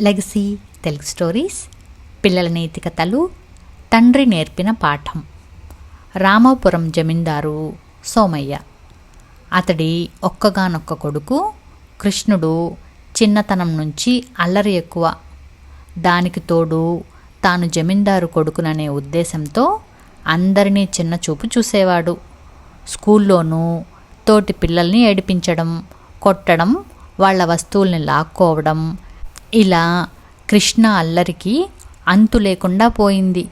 Legacy Telugu stories పిల్లల నీతి కథలు తండ్రి నేర్పిన పాఠం. రామాపురం జమీందారు సోమయ్య. అతడి ఒక్కగానొక్క కొడుకు కృష్ణుడు చిన్నతనం నుంచి అల్లరి ఎక్కువ. దానికి తోడు తాను జమీందారు కొడుకుననే ఉద్దేశంతో అందరినీ చిన్న చూపు చూసేవాడు. స్కూల్లోనూ తోటి పిల్లల్ని ఏడిపించడం కొట్టడం వాళ్ళ వస్తువుల్ని లాక్కోవడం ఇలా కృష్ణ అల్లరికి అంతు లేకుండా పోయింది.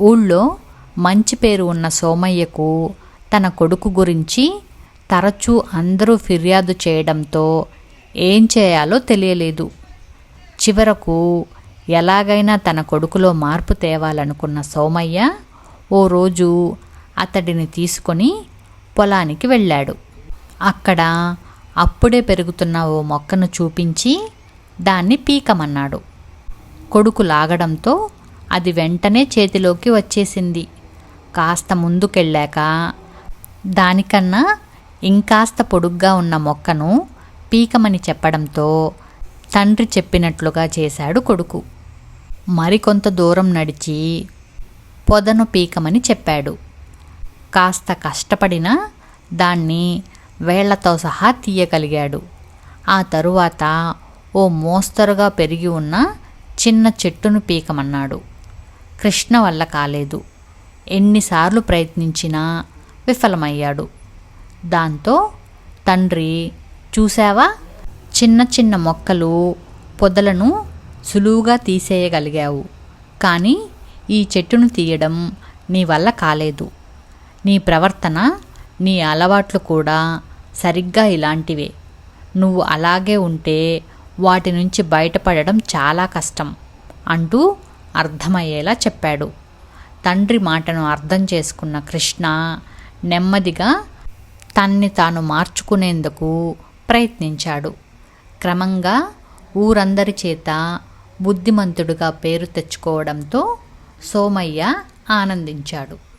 ఊళ్ళో మంచి పేరు ఉన్న సోమయ్యకు తన కొడుకు గురించి తరచూ అందరూ ఫిర్యాదు చేయడంతో ఏం చేయాలో తెలియలేదు. చివరకు ఎలాగైనా తన కొడుకులో మార్పు తేవాలనుకున్న సోమయ్య ఓ రోజు అతడిని తీసుకొని పొలానికి వెళ్ళాడు. అక్కడ అప్పుడే పెరుగుతున్న ఓ మొక్కను చూపించి దాన్ని పీకమన్నాడు. కొడుకు లాగడంతో అది వెంటనే చేతిలోకి వచ్చేసింది. కాస్త ముందుకెళ్ళాక దానికన్నా ఇంకాస్త పొడుగ్గా ఉన్న మొక్కను పీకమని చెప్పడంతో తండ్రి చెప్పినట్లుగా చేశాడు కొడుకు. మరికొంత దూరం నడిచి పొదను పీకమని చెప్పాడు. కాస్త కష్టపడినా దాన్ని వేళ్ళతో సహా తీయగలిగాడు. ఆ తరువాత ఓ మోస్తరుగా పెరిగి ఉన్న చిన్న చెట్టును పీకమన్నాడు. కృష్ణ వల్ల కాలేదు. ఎన్నిసార్లు ప్రయత్నించినా విఫలమయ్యాడు. దాంతో తండ్రి చూసావా చిన్న చిన్న మొక్కలు పొదలను సులువుగా తీసేయగలిగావు. కానీ ఈ చెట్టును తీయడం నీ వల్ల కాలేదు. నీ ప్రవర్తన నీ అలవాట్లు కూడా సరిగ్గా ఇలాంటివే. నువ్వు అలాగే ఉంటే వాటి నుంచి బయటపడడం చాలా కష్టం అంటూ అర్థమయ్యేలా చెప్పాడు. తండ్రి మాటను అర్థం చేసుకున్న కృష్ణ నెమ్మదిగా తన్ని తాను మార్చుకునేందుకు ప్రయత్నించాడు. క్రమంగా ఊరందరి చేత బుద్ధిమంతుడుగా పేరు తెచ్చుకోవడంతో సోమయ్య ఆనందించాడు.